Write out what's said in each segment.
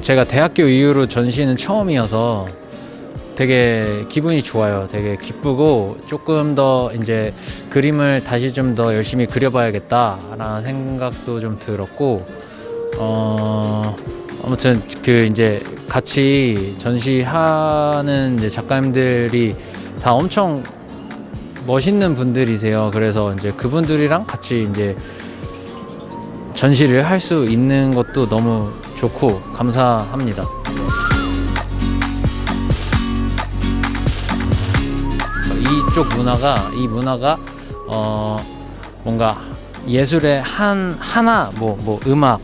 제가 대학교 이후로 전시는 처음이어서 되게 기분이 좋아요. 되게 기쁘고 조금 더 이제 그림을 다시 좀 더 열심히 그려봐야겠다라는 생각도 좀 들었고 어 아무튼 그 이제 같이 전시하는 이제 작가님들이 다 엄청 멋있는 분들이세요. 그래서 이제 그분들이랑 같이 이제 전시를 할 수 있는 것도 너무 좋고 감사합니다. 이쪽 문화가 이 문화가 어 뭔가 예술의 한 하나 뭐뭐 음악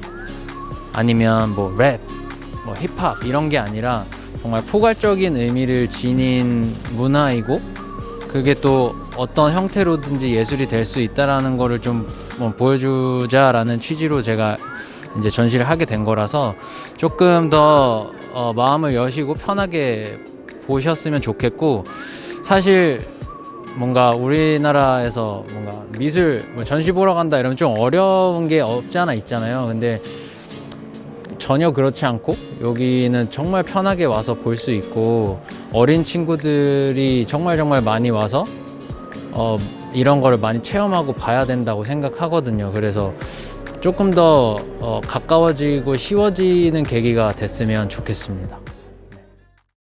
아니면 뭐 랩, 뭐 힙합 이런 게 아니라 정말 포괄적인 의미를 지닌 문화이고 그게 또 어떤 형태로든지 예술이 될 수 있다라는 거를 좀 뭐 보여주자라는 취지로 제가 이제 전시를 하게 된 거라서 조금 더 어, 마음을 여시고 편하게 보셨으면 좋겠고 사실 뭔가 우리나라에서 뭔가 미술 뭐 전시 보러 간다 이러면 좀 어려운 게 없지 않아 있잖아요. 근데 전혀 그렇지 않고 여기는 정말 편하게 와서 볼 수 있고 어린 친구들이 정말 정말 많이 와서 어, 이런 거를 많이 체험하고 봐야 된다고 생각하거든요. 그래서 조금 더 어, 가까워지고 쉬워지는 계기가 됐으면 좋겠습니다.